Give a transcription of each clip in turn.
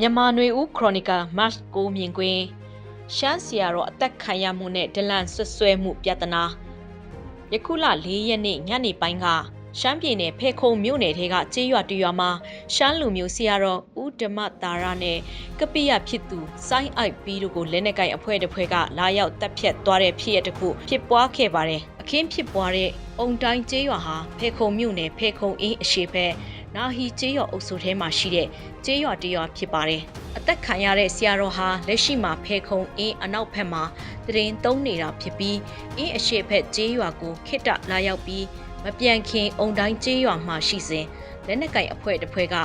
မြန်မာနွေဦးခရိုနီကယ်မတ်ကိုမြင်ကွင်းရှမ်းစီယာတော့အသက်ခံရမှုနဲ့ဒလန်ဆွဆွဲမှုပြဿနာယခုလ၄ရက်နေ့ညနေပိုင်းကရှမ်းပြည်နယ်ဖေခုံမြို့နယ်ထဲကကျေးရွာတရွာမှာရှမ်းလူမျိုးစီယာတော့ဦးဓမ္မတာရနဲ့ကပိယဖြစ်သူစိုင်းအိုက်ပီတို့ကိုလက်နက်ကိုင်အဖွဲ့တစ်ဖွဲ့ကလာရောက်တပ်ဖြတ်သွားတဲ့ဖြစ်ရတစ်ခုဖြစ်ပွားခဲ့ပါတယ်အခင်းဖြစ်ပွားတဲ့အုံတိုင်းကျေးရွာဟာဖေခုံမြို့နယ်ဖေခုံအင်းအရှိဘက် နာဟီကျေးရွာအုပ်စုထဲမှာရှိတဲ့ကျေးရွာတစ်ရွာဖြစ်ပါတယ်အသက်ခံရတဲ့ဆရာတော်ဟာလက်ရှိမှာဖေခုံအင်းအနောက်ဘက်မှာတရင်သုံးနေတာဖြစ်ပြီးအင်းအရှိဘက်ကျေးရွာကိုခိတ္တလာရောက်ပြီးမပြန်ခင်အုံတိုင်းကျေးရွာမှာရှိစဉ်လက်နက်ကင်အဖွဲ့တစ်ဖွဲ့က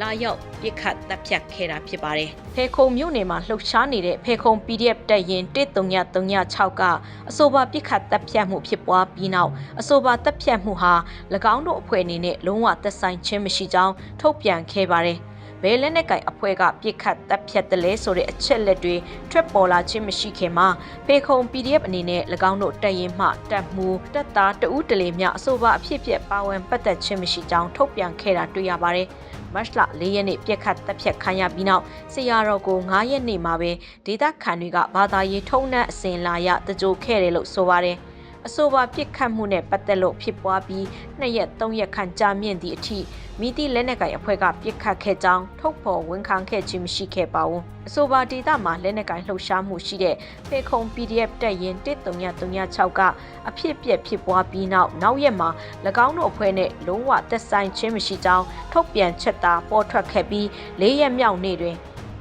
လာရောက်ပြစ်ခတ်တပ်ဖြတ်ခဲ့တာဖြစ်ပါတယ်။ဖေခုံမြို့နယ်မှာလှုပ်ရှားနေတဲ့ဖေခုံ PDF တပ်ရင်13336ကအဆိုပါပြစ်ခတ်တပ်ဖြတ်မှုဖြစ်ပွားပြီးနောက်အဆိုပါတပ်ဖြတ်မှုဟာ၎င်းတို့အဖွဲ့အနေနဲ့လုံးဝသက်ဆိုင်ခြင်းမရှိကြောင်းထုတ်ပြန်ခဲ့ပါတယ်။ဘယ်လက်နက်ကင်အဖွဲ့ကပြစ်ခတ်တပ်ဖြတ်တယ်လဲဆိုတဲ့အချက်လက်တွေထွက်ပေါ်လာခြင်းမရှိခင်မှာဖေခုံ PDF အနေနဲ့၎င်းတို့တပ်ရင်မှတပ်မှုတပ်သားတဦးတလေမြအဆိုပါအဖြစ်ဖြစ်ပါဝင်ပတ်သက်ခြင်းမရှိကြောင်းထုတ်ပြန်ခဲ့တာတွေ့ရပါတယ်။ မတ်လ၄ရက်နေ့ပြက်ခတ်တက်ဖြတ်ခံရပြီးနောက်ဆရာတော်ကို9ရက်နေ့မှာပဲဒေသခံတွေကဘာသာရေးထုံးနှံအစဉ်လာရတကြိုခဲ့တယ်လို့ဆိုပါတယ်။ အဆိုပါပြစ်ခတ်မှုနဲ့ပတ်သက်လို့ဖြစ်ပွားပြီး2ရက်3ရက်ခန့်ကြာမြင့်သည့်အထိမိသည့်လက်နက်ကိုင်အဖွဲ့ကပြစ်ခတ်ခဲ့ကြောင်းထုတ်ဖော်ဝန်ခံခဲ့ခြင်းမရှိခဲ့ပါဘူး။အဆိုပါဒေသမှာလက်နက်ကိုင်လှုပ်ရှားမှုရှိတဲ့ဖေခုံ PDF တပ်ရင်13336ကအဖြစ်ပြက်ဖြစ်ပွားပြီးနောက်နောက်ရက်မှာ၎င်းတို့အဖွဲ့နဲ့လုံးဝသက်ဆိုင်ခြင်းမရှိကြောင်းထုတ်ပြန်ချက်သာပေါ်ထွက်ခဲ့ပြီး၄ရက်မြောက်နေ့တွင်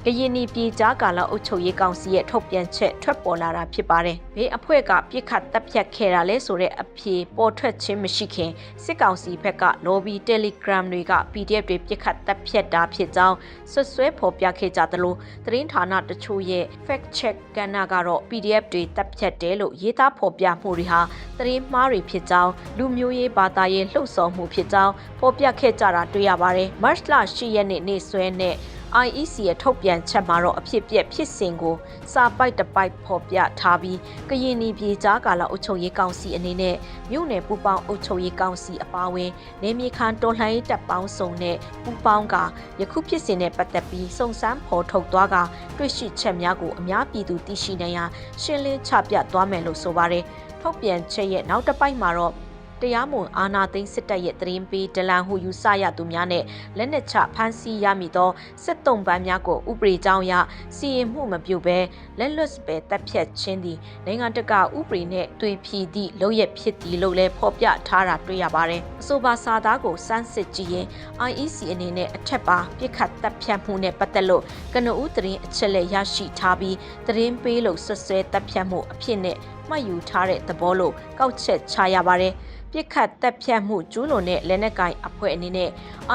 ကရင်နီပြည်ကြားကာလအုပ်ချုပ်ရေးကောင်စီရဲ့ထုတ်ပြန်ချက်ထွက်ပေါ်လာတာဖြစ်ပါတယ်။ဘေးအဖွဲ့ကပြစ်ခတ်တပ်ဖြတ်ခဲ့တာလဲဆိုတဲ့အဖြေပေါ်ထွက်ခြင်းမရှိခင်စစ်ကောင်စီဘက်က lobby telegram တွေက PDF တွေပြစ်ခတ်တပ်ဖြတ်တာဖြစ်ကြောင်းဆွဆွဲဖော်ပြခဲ့ကြသလိုသတင်းဌာနတချို့ရဲ့ fact check ကဏ္ဍကတော့ PDF တွေတပ်ဖြတ်တယ်လို့ရေးသားဖော်ပြမှုတွေဟာသတင်းမှားတွေဖြစ်ကြောင်းလူမျိုးရေးဘာသာရေးလှုပ်ဆော်မှုဖြစ်ကြောင်းဖော်ပြခဲ့ကြတာတွေ့ရပါတယ်။ March လ10ရက်နေ့နေ့စွဲနဲ့ IEC ရဲ့ထုတ်ပြန်ချက်မှာတော့အဖြစ်ပြက်ဖြစ်စဉ်ကိုစာပိုက်တစ်ပိုက်ဖော်ပြထားပြီးကရင်နီပြည်ကြားကာလအုပ်ချုပ်ရေးကောင်စီအနေနဲ့မြို့နယ်ပူပေါင်းအုပ်ချုပ်ရေးကောင်စီအပါအဝင်နေမြေခန်တော်လှန်ရေးတပ်ပေါင်းစုံနဲ့ပူပေါင်းကယခုဖြစ်စဉ်နဲ့ပတ်သက်ပြီးစုံစမ်းဖော်ထုတ်သွားကတွေ့ရှိချက်များကိုအများပြည်သူသိရှိနိုင်ရန်ရှင်းလင်းချပြသွားမယ်လို့ဆိုပါတယ်ထုတ်ပြန်ချက်ရဲ့နောက်တစ်ပိုက်မှာတော့ တရားမဝင်အာဏာသိမ်းစစ်တပ်ရဲ့တရင်ပေးဒလန်ဟုယူဆရသူများနဲ့လက်နက်ချဖမ်းဆီးရမည်သောစစ်တုံးပန်းများကိုဥပဒေကြောင်းအရစီရင်မှုမပြုဘဲလက်လွတ်ပဲတပ်ဖြတ်ခြင်းသည်နိုင်ငံတကာဥပဒေနဲ့တွေ့ဖြီသည့်လုပ်ရဖြစ်သည်လို့လည်းဖော်ပြထားတာတွေ့ရပါတယ်။အဆိုပါစာသားကိုစမ်းစစ်ကြည့်ရင် IEC အနေနဲ့အထက်ပါပြစ်ခတ်တပ်ဖြတ်မှုနဲ့ပတ်သက်လို့ကနဦးသတင်းအချက်လက်ရရှိထားပြီးသတင်းပေးလို့ဆွဆွဲတပ်ဖြတ်မှုအဖြစ်နဲ့မှတ်ယူထားတဲ့သဘောလို့ကောက်ချက်ချရပါတယ်။ ပြစ်ခတ်တပ်ဖြတ်မှုကျူးလွန်တဲ့လက်နက်ကိုင်အဖွဲ့အနေနဲ့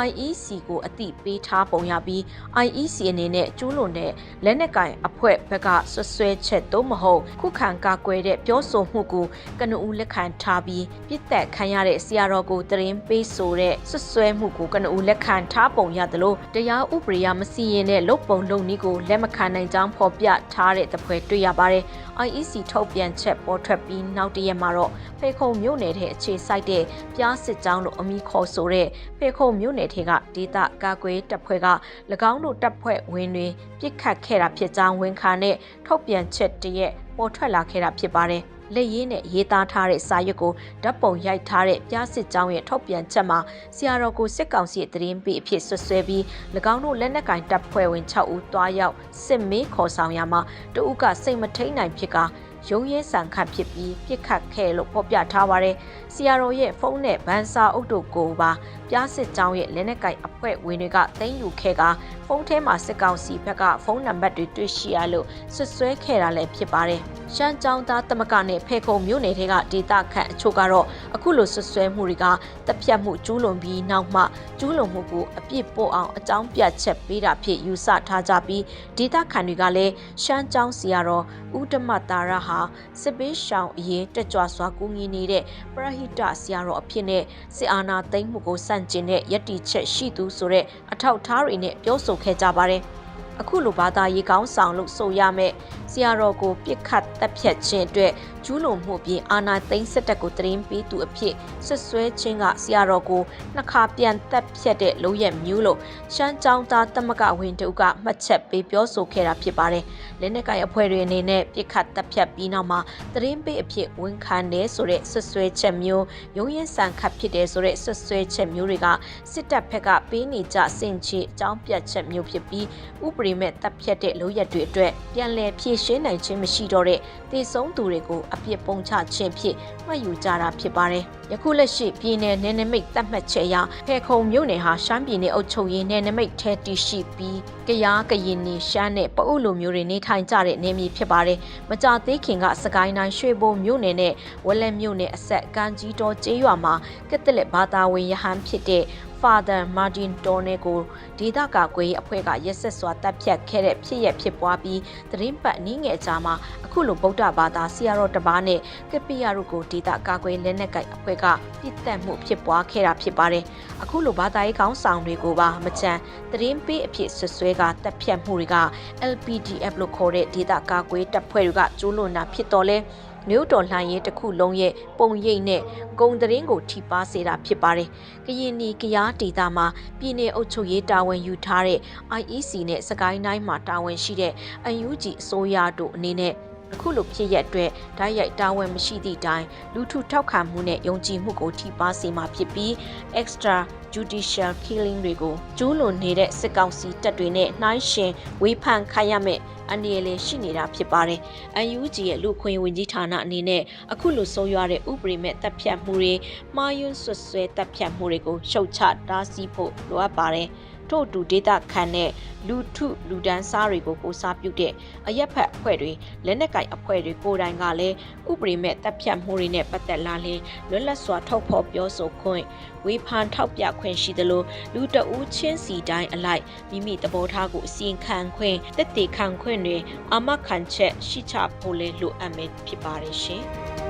IEC ကိုအသိပေးထားပုံရပြီး IEC အနေနဲ့ကျူးလွန်တဲ့လက်နက်ကိုင်အဖွဲ့ဘက်ကဆွဆွဲချက်သို့မဟုတ်ခုခံကာကွယ်တဲ့ပြောဆိုမှုကိုကနဦးလက်ခံထားပြီးပြစ်သက်ခံရတဲ့ဆရာတော်ကိုတရင်ပေးဆိုတဲ့ဆွဆွဲမှုကိုကနဦးလက်ခံထားပုံရသလိုတရားဥပဒေအမစီရင်တဲ့လုပ်ပုံလုပ်နည်းကိုလက်မခံနိုင်ကြောင်းဖော်ပြထားတဲ့တပွဲတွေ့ရပါတယ်။ IEC ထုတ်ပြန်ချက်ပေါ်ထွက်ပြီးနောက်တရက်မှာတော့ဖေခုံမြို့နယ်ထဲအခြေစိုက်တဲ့ပြားစစ်ကြောင်းလို့အမည်ခေါ်ဆိုတဲ့ဖေခုံမြို့နယ်ထဲကဒေသကာကွယ်တပ်ဖွဲ့က၎င်းတို့တပ်ဖွဲ့ဝင်တွေပြစ်ခတ်ခဲ့တာဖြစ်ကြောင်းဝန်ခံတဲ့ထုတ်ပြန်ချက်တရက် ပေါ်ထွက်လာခဲ့တာဖြစ်ပါတယ်။လက်ရင်းနဲ့ရေးသားထားတဲ့စာရွက်ကိုဓာတ်ပုံရိုက်ထားတဲ့ပြားစစ်ကြောင်းရဲ့ထုတ်ပြန်ချက်မှာဆရာတော်ကိုစစ်ကောင်စီရဲ့တရင်ပေးအဖြစ်ဆွဆွဲပြီး၎င်းတို့လက်နက်ကင်တပ်ဖွဲ့ဝင်6ဦးတွားရောက်စစ်မေးခေါ်ဆောင်ရမှာတဦးကစိတ်မထိန်နိုင်ဖြစ်က ရုံးရဲဆန်ခတ်ဖြစ်ပြီးပြစ်ခတ်ခဲ့လို့ဖော်ပြထားပါတယ်။ဆီယာရိုရဲ့ဖုန်းနဲ့ဗန်စာအုပ်တို့ကိုပါပြားစစ်ကြောင်းရဲ့လက်နက်ကိုင်အဖွဲ့ဝင်တွေကသိမ်းယူခဲ့ကဖုန်းထဲမှာစစ်ကောင်စီဘက်ကဖုန်းနံပါတ်တွေတွေ့ရှိရလို့ဆွဆွဲခဲ့တာလည်းဖြစ်ပါတယ်။ရှမ်းကြောင်းသားတမကနဲ့ဖေခုံမြို့နယ်တွေကဒေတာခန့်အချို့ကတော့အခုလိုဆွဆွဲမှုတွေကတပ်ဖြတ်မှုကျူးလွန်ပြီးနောက်မှကျူးလွန်မှုကိုအပြစ်ပို့အောင်အကြောင်းပြချက်ပေးတာဖြစ်ယူဆထားကြပြီးဒေတာခန့်တွေကလည်းရှမ်းကြောင်းစီရတော့ဦးတမတာရဟာစစ်ပေးရှောင်အရင်တက်ကြွစွာကူညီနေတဲ့ပရဟိတဆရာတော်အဖြစ်နဲ့စစ်အာဏာသိမ်းမှုကိုစန့်ကျင်တဲ့ယက်တီချက်ရှိသူဆိုတဲ့အထောက်ထားတွေနဲ့ပြောဆိုခဲ့ကြပါတယ်။ အခုလိုဘာသာရေးကောင်းဆောင်လို့ဆိုရမယ်ဆရာတော်ကိုပြစ်ခတ်တပ်ဖြတ်ခြင်းအတွက်ကျူးလွန်မှုပြင်အာနာသိန်းစစ်တပ်ကိုတရင်ပေးသူအဖြစ်ဆွဆွဲခြင်းကဆရာတော်ကိုနှစ်ခါပြန်တပ်ဖြတ်တဲ့လုံရက်မျိုးလို့ရှမ်းကြောင်းသားတမကဝင်တုကမှတ်ချက်ပေးပြောဆိုခဲ့တာဖြစ်ပါတယ်။လက်နက်ကိုင်အဖွဲ့တွေအနေနဲ့ပြစ်ခတ်တပ်ဖြတ်ပြီးနောက်မှာတရင်ပေးအဖြစ်ဝန်ခံတယ်ဆိုတဲ့ဆွဆွဲချက်မျိုးရုံးရင်ဆန်ခတ်ဖြစ်တယ်ဆိုတဲ့ဆွဆွဲချက်မျိုးတွေကစစ်တပ်ဘက်ကပေးနေကြစင်ချေအကြောင်းပြချက်မျိုးဖြစ်ပြီးဥပဒေမဲ့တပ်ဖြတ်တဲ့လုံရက်တွေအတွက်ပြန်လည်ဖြည့်ရှင်းနိုင်ခြင်းမရှိတော့တဲ့တည်ဆုံးသူတွေကိုအပြစ်ပုံချခြင်းဖြစ်မှတ်ယူကြတာဖြစ်ပါတယ်။ယခုလက်ရှိပြည်내နယ်နိမိတ်သတ်မှတ်ချက်အရဖေခုံမြို့နယ်ဟာရှမ်းပြည်နယ်အုပ်ချုပ်ရေးနယ်နိမိတ်ထဲတည်ရှိပြီးကရားကရင်နီရှမ်းနဲ့ပအုပ်လိုမျိုးတွေနေထိုင်ကြတဲ့နေမြေဖြစ်ပါတယ်။မကြသေးခင်ကစကိုင်းတိုင်းရွှေဘိုမြို့နယ်နဲ့ဝက်လက်မြို့နယ်အဆက်ကမ်းကြီးတော်ကျေးရွာမှာကက်သလစ်ဘာသာဝင်ယဟန်ဖြစ်တဲ့ Father Martin Torne ကိုဒေသကာကွယ်ရေးအဖွဲ့ကရက်ဆက်စွာတပ်ဖြတ်ခဲ့တဲ့ဖြစ်ရဖြစ်ပွားပြီးသတင်းပတ်နည်းငယ်ကြားမှာအခုလိုဗုဒ္ဓဘာသာဆရာတော်တစ်ပါးနဲ့ကပ္ပိယတို့ကိုဒေသကာကွယ်လက်နက်ကိုင်အဖွဲ့ကပြစ်တက်မှုဖြစ်ပွားခဲ့တာဖြစ်ပါတယ်။အခုလိုဘာသာရေးကောင်းဆောင်တွေကိုပါမချမ်းသတင်းပေးအဖြစ်ဆွဆွဲကတပ်ဖြတ်မှုတွေက LPDF လို့ခေါ်တဲ့ဒေသကာကွယ်တပ်ဖွဲ့တွေကကျူးလွန်တာဖြစ်တော်လဲ မြို့တော်လှန်ရေးတစ်ခုလုံးရဲ့ပုံရိပ်နဲ့ဂုံသတင်းကိုထိပါစေတာဖြစ်ပါတယ်။ကရင်နီကရားဒေသမှာပြည်내အုပ်ချုပ်ရေးတာဝန်ယူထားတဲ့ IEC နဲ့စကိုင်းတိုင်းမှာတာဝန်ရှိတဲ့ UNG အစိုးရတို့အနေနဲ့ အခုလိုဖြစ်ရက်အတွက်ဓာတ်ရိုက်တာဝန်မရှိသည့်တိုင်လူထုထောက်ခံမှုနဲ့ယုံကြည်မှုကိုထိပါစေမှာဖြစ်ပြီး extra judicial killing တွေကိုကျူးလွန်နေတဲ့စစ်ကောင်စီတပ်တွေနဲ့နှိုင်းယှဉ်ဝေဖန်ခိုင်းရမယ်အနေနဲ့လည်းရှိနေတာဖြစ်ပါတယ်။ UNG ရဲ့လူခွင့်ဝင်ကြီးဌာနအနေနဲ့အခုလိုဆုံးရွားတဲ့ဥပဒေမဲ့တပ်ဖြတ်မှုတွေမှားယွင်းဆွဆွဲတပ်ဖြတ်မှုတွေကိုရှုတ်ချတားဆီးဖို့လိုအပ်ပါတယ်။ ထို့အတူဒေတာခန်တဲ့လူထုလူဒန်းစားတွေကိုကိုစားပြုတဲ့အရက်ဖက်အဖွဲ့တွေလက်နက်ကင်အဖွဲ့တွေကိုယ်တိုင်ကလည်းဥပဒေမဲ့တပ်ဖြတ်မှုတွေနဲ့ပတ်သက်လာရင်လွတ်လပ်စွာထုတ်ဖော်ပြောဆိုခွင့်ဝေဖန်ထောက်ပြခွင့်ရှိသလိုလူတအူးချင်းစီတိုင်းအလိုက်မိမိသဘောထားကိုအစီရင်ခံခွင့်တက်တည်ခံခွင့်တွေအာမခံချက်ရှိချဖို့လည်းလိုအပ်မယ်ဖြစ်ပါတယ်ရှင်။